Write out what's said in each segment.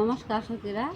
নমস্কার সখীরা।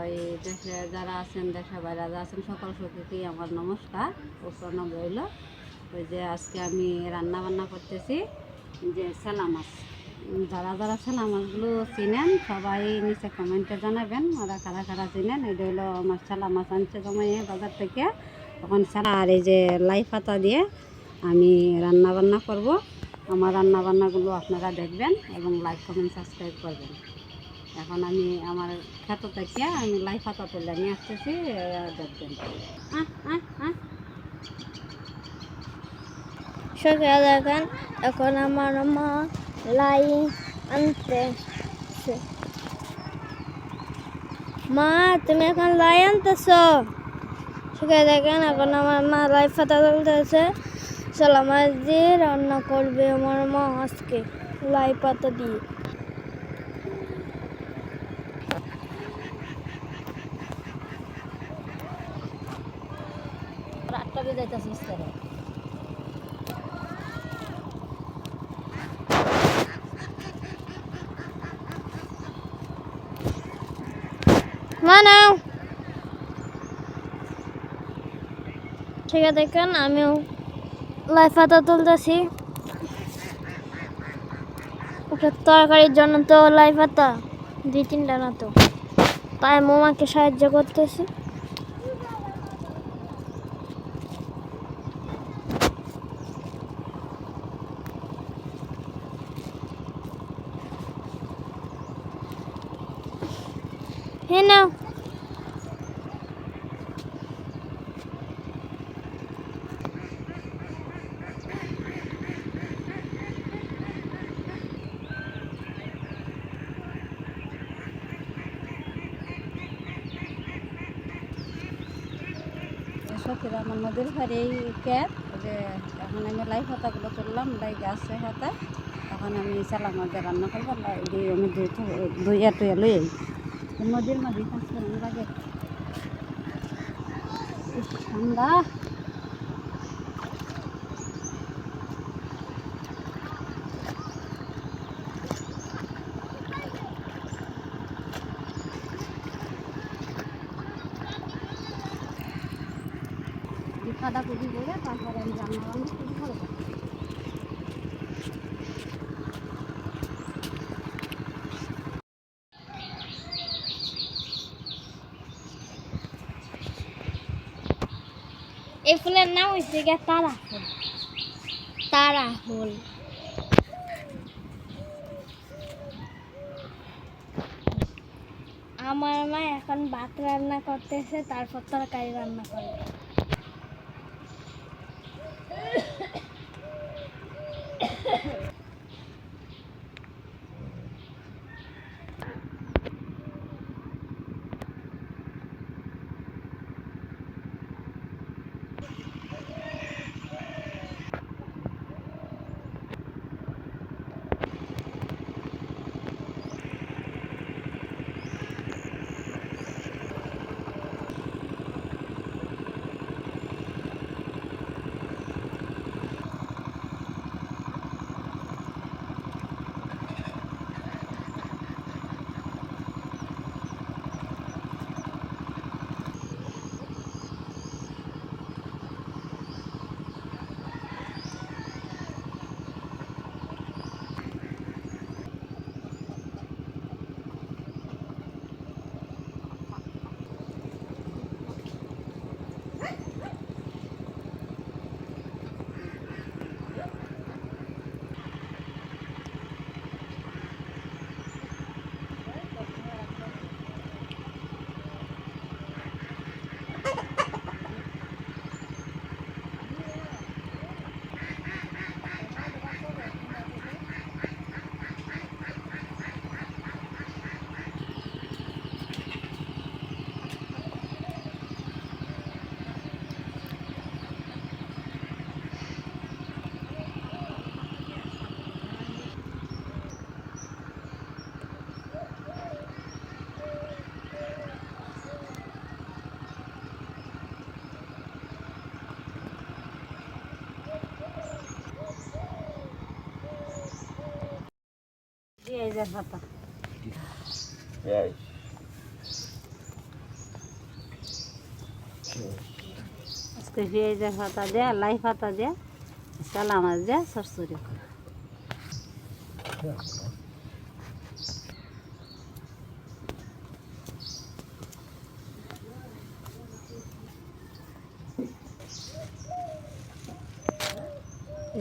ওই দেশে যারা আছেন, দেশে বাইরে যারা আছেন, সকল সখীকেই আমার নমস্কার ও প্রণাম রইল। ওই যে আজকে আমি রান্না বান্না করতেছি যে সেলা মাছ। যারা যারা সেলা মাছগুলো চিনেন, সবাই নিচে কমেন্টে জানাবেন, ওরা কারা কারা চিনেন। এটা হলো আমার সেলা মাছ আনছে জমাইয়ে বাজার থেকে। তখন সেলা আর এই যে লাই পাতা দিয়ে আমি রান্না বান্না করব। আমার রান্না বান্নাগুলো আপনারা দেখবেন এবং লাইক কমেন্ট সাবস্ক্রাইব করবেন। এখন আমি আমার ক্ষেত থেকে, আমি লাই পাতা তুলে নিয়ে আসতেছি দেখবেন। দেখেন এখন আমার মা লাই আনতে মা, তুমি এখন লাই আনতেছ? সকালে দেখেন এখন আমার মা লাই ফাতা তুলতেছে সালা মাছ দিয়ে রান্না করবে আমার মা আজকে, লাই পাতা দিয়ে। রাতটা বেজাইতেছিস কেন মা, নাও। ঠিক আছে, দেখেন, আমিও লাই পাতা তুলতেছি। ওটা তরকারির জন্য তো লাই পাতা দুই তিনটা না তো। তাই মোমাকে সাহায্য করতেছি। হ্যাঁ নাও সখীরা আমার নদীর ধারে এই যে এখন আমি লাই পাতাগুলো তুললাম, লাই গাছে হাতে এখন আমি চালা মাছ দিয়ে রান্না করব, লাই আমি দুইয়া টুইয়া লই আই। নদীর মাঝে কাজ করানো লাগে। ঠান্ডা। কাদা কুদি করে তারপরে আমি রান্না শুরু করব এই ফুলের নাম হয়েছে গিয়ে তারা ফুল তারা ফুল আমার মা এখন ভাত রান্না করতেছে, তারপর তরকারি রান্না করবে। এই যে পাতা। পেঁয়াজ আজকে পেঁয়াজের পাতা দেয়া লাই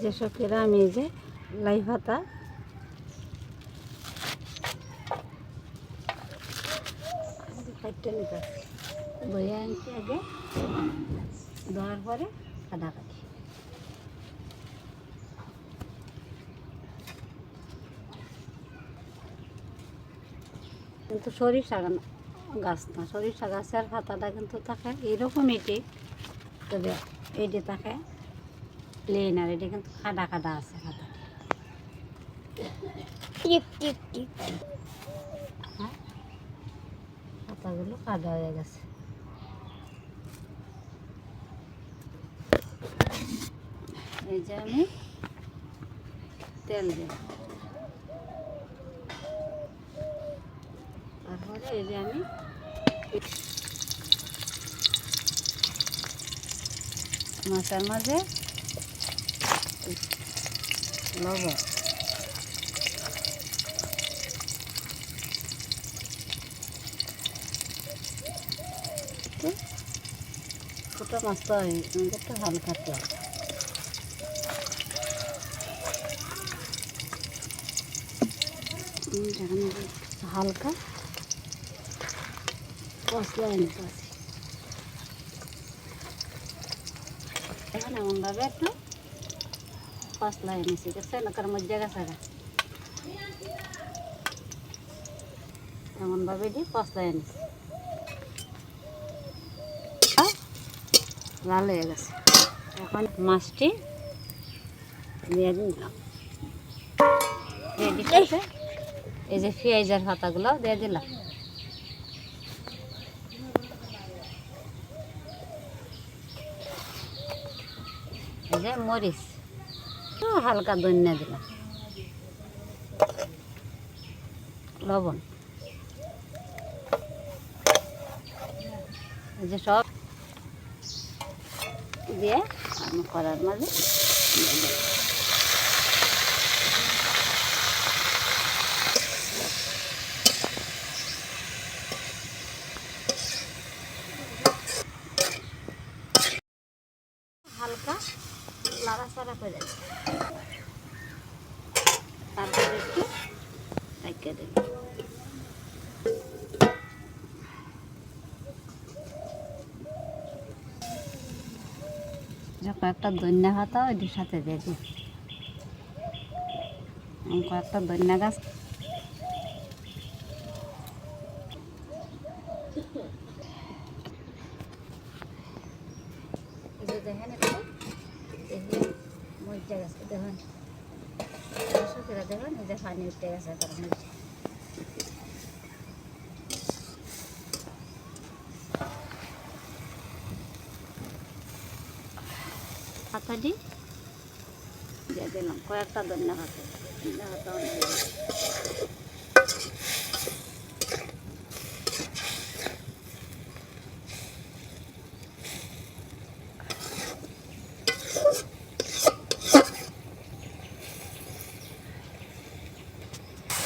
যে সকেরা আমি যে লাই পাতা। আগে কাদা কাটি কিন্তু সরিষা গাছ না সরিষা গাছের পাতাটা কিন্তু থাকে এইরকমই ঠিক তবে এইটি থাকে প্লেন আর এটি কিন্তু খাডা খাডা আছে পাতা টিক টিক টিক হ্যাঁ পাতাগুলো কাদা হয়ে গেছে। এই যে আমি তেল দিই তারপরে এই যে আমি মাছের মাঝে লবণ। ছোটো মাছটা একটু হালকা তেল উম, এখানে একটু হালকা মশলা নিতে আছে এখানে এমনভাবে একটু মশলা এনেছি দেখছে এলাকার মধ্যে গেছে গা। এমনভাবে দিয়ে পশলা এনেছি লাল হয়ে গেছে। এখন মাছটি দিয়ে দিলাম। এই যে পেঁয়াজের পাতাগুলো দিয়ে দিলাম। এই যে মরিচ। হালকা ধনিয়া দিলাম। লবণ। এই যে সব দিয়ে আমি করার মাঝে হালকা লাড়াচাড়া করে দেবে তারপরে একটু রেখে দেবে কয়েকটা দৈন্যা হাতা ওইটির সাথে দিই। কয়েকটা দৈন্যা গাছ। দেখেন একটু মরিচা গাছ, দেখেন। দেখেন, এই যে পানি উঠে গেছে তার মধ্যে হাতাটি দিয়ে দিলাম। কয়েকটা ধন্যা হাতে ধন্যা।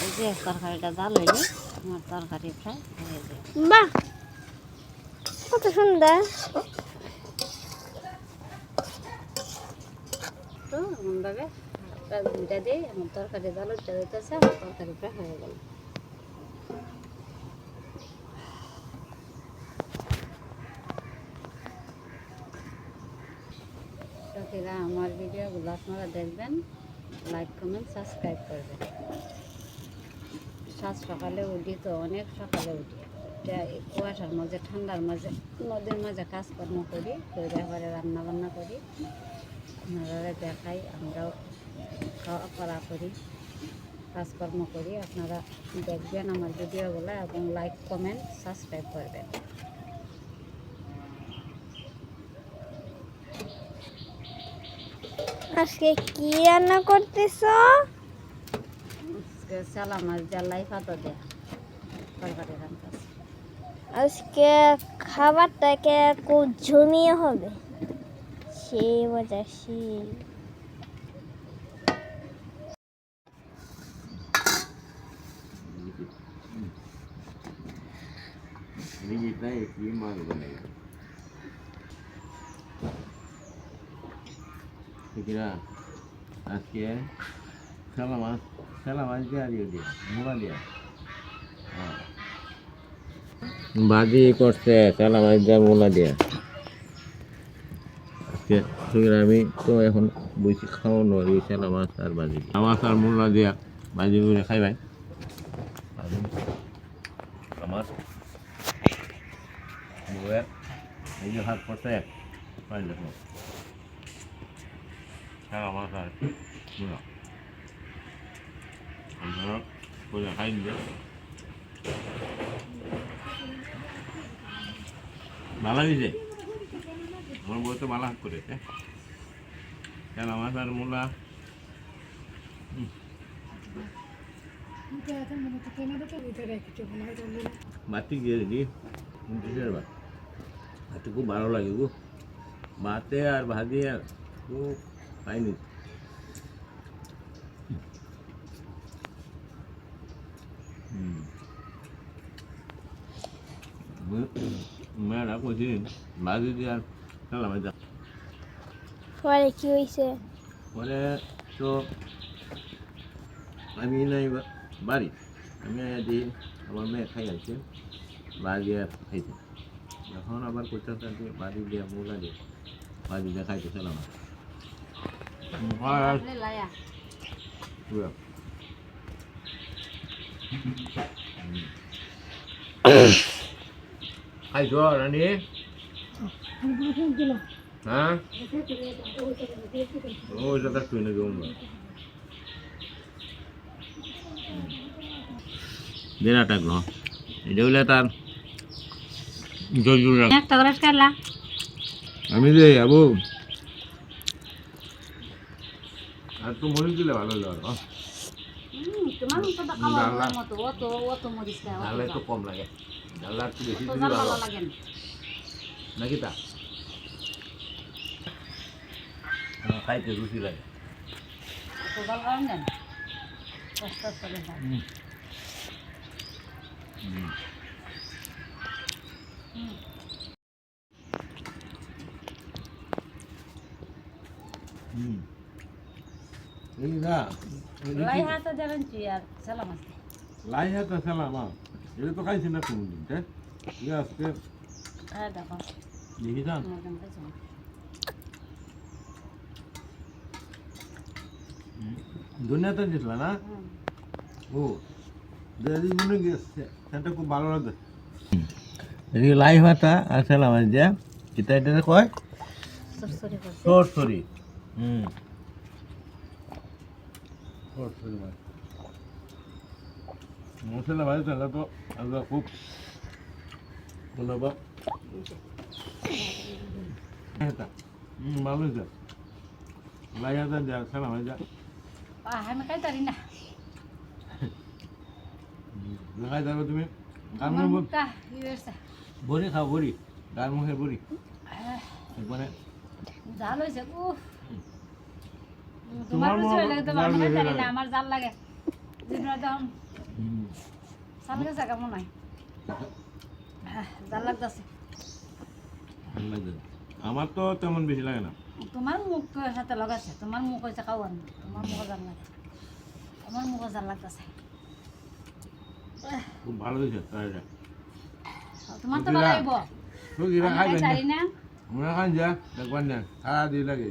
এই যে তরকারিটা জাল হইলে আমার তরকারি প্রায় হয়ে যায় বাহ! কত সুন্দর। এমনভাবে দুইটা দিয়ে আমার তরকারি জাল উঠতে দিতেছে, আমার তরকারি প্রায় হয়ে গেল। সাথীরা আমার ভিডিওগুলো আপনারা দেখবেন, লাইক, কমেন্ট, সাবস্ক্রাইব করবেন। সাত সকালে উঠি তো, অনেক সকালে উঠি। কুয়াশার মাঝে, ঠান্ডার মাঝে, নদীর মাঝে কাজকর্ম করি করে পরে রান্না বান্না করি। আপনারা দেখাই আমরাও খাওয়া করা করি কাজকর্ম করি। আপনারা দেখবেন আমার ভিডিওগুলো এবং লাইক কমেন্ট সাবস্ক্রাইব করবেন। আজকে কি রান্না করতেছ? আজকে চালা মাছ জ্বালাই দেয়া তরকারি রান্না আজকে খাবারটাকে খুব জমিয়ে হবে। সেই মজা সেই de Kira আজকে খেলা মাছ খেলা মাছ দিয়ে মোলা দিয়ে বাজি করছে, খেলা মাছ দিয়ে মোলা দিয়ে। আজকে আমি তো এখন বসে খাওয়া নয় খেলা মাছ আর বাজি। মাছ আর মোলা দিয়া বাজি করে খাই ভাই আমার বউয়ের এই যে ভাত করছে পাই দেখো খেলা মাছ আর মোলা করে খাই ভালো দিছে আমার বউ তো ভালো করেছে খেলা মাছ আর মূলা? বাতি গিয়ে ভাতে খুব ভালো লাগে গো। ভাতে আর ভাজি আর খুব পাইনি। মেয়েরা কইছি ভাজি দিয়ে আর পরে কি হয়েছে পরে তো আমি নাই বাড়ি। আমি দিই আমার মেয়ে খাই আছে বাড়ি খাইছে। এখন আবার কোথাও থাকে বাড়ি দিয়ে মোলা দিয়ে বাড়ি দিয়ে খাইতেছিলাম লায়া খাইছ রানী? হ্যাঁ? ওই জায়গা তুই নাকি অন্য বিরাট আগ্রহ এটা তার আমি যে আবু আর তো মরিচ দিলে ভালো তো না, অত ডালে জাল। কম লাগে। ডাল বেশি তো ভালো লাগে নাকি তা আমার খাইতে রুচি লাগে তো জাল খাওয়ান যান কষ্ট করে খাই। হুম এই না লাই হাতে যাবেন কি আর সালাম আছে লাই হাত আছে না মা এটা তো খাইছি না কোনোদিন তাই ঠিক আজকে হ্যাঁ দেখো দেখি যান আমার দাম খাইছো না। দুনিয়াতে দিছিল না। ও মনে গেছে সেটা খুব ভালো লাগে। এদিকে লাই ভাতা আছে না আমার যে? কিতা এটা কয়? সরসরি হুম। শর্ট সরি মাছ মশলা ভাজি তাহলে তো আমরা খুব বলব এটা হুম ভালো হয়েছে। লাই হাতা যা সালাম যা আমি খাইতারি না দেখাই যাবে তুমি গান আমার মুখ মুখটা বড়ি খাও বড়ি গান মুখে বড়ি একবারে জাল হয়েছে উফ তোমার তোমার হয়ে লাগে জাল আমি বেশি খাইতারি না আমার জাল লাগে দিনের তখন জাল গেছে কেমন নাই জাল লাগতেছে। আমার তো তেমন বেশি লাগে না তোমার মুখ সাথে লাগাচ্ছে তোমার মুখ হয়েছে খাওয়ার না তোমার মুখ জাল লাগে আমার মুখ জাল লাগতেছে। খুব ভালো হয়েছে তোমার তো ভালো হইব তো কিরা আমি খাইবেন না? আমরা খান যা দেখবেন না? সারা দিয়ে লাগে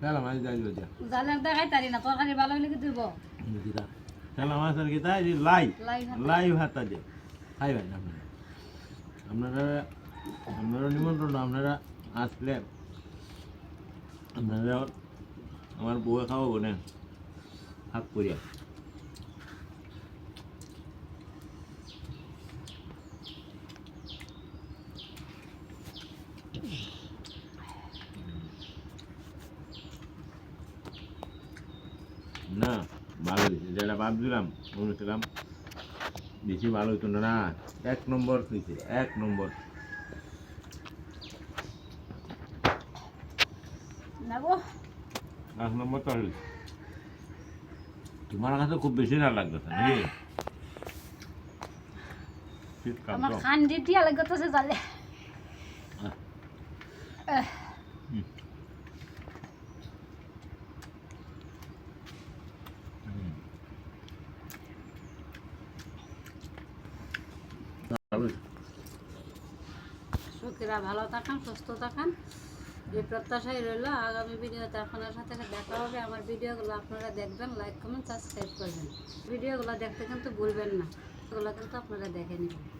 খেলা মাছ যাই যা জালের দা খাইতারি না তরকারি ভালো হইলে কি দিব খেলা মাছ আর কিতা এই লাই। লাই ভাত। দিয়ে খাইবেন আপনারা আপনারা আপনারা নিমন্ত্রণ আপনারা আসলে আপনারা আমার বউয়ে খাওয়াবো না হাত করিয়া না ভালো হয়েছে যেটা ভাবছিলাম বলেছিলাম বেশি ভালো হইতো না না এক নম্বর হয়েছে এক নম্বর নম্বর তোমার কাছে খুব বেশি না লাগতেছে নাকি? আমার খান লাগতেছে জালে। সুখীরা ভালো থাকান সুস্থ থাকান। এই প্রত্যাশাই রইল, আগামী ভিডিওতে আপনার সাথে দেখা হবে। আমার ভিডিওগুলো আপনারা দেখবেন লাইক কমেন্ট সাবস্ক্রাইব করবেন। ভিডিওগুলো দেখতে কিন্তু ভুলবেন না, এগুলো কিন্তু আপনারা দেখে নেবেন।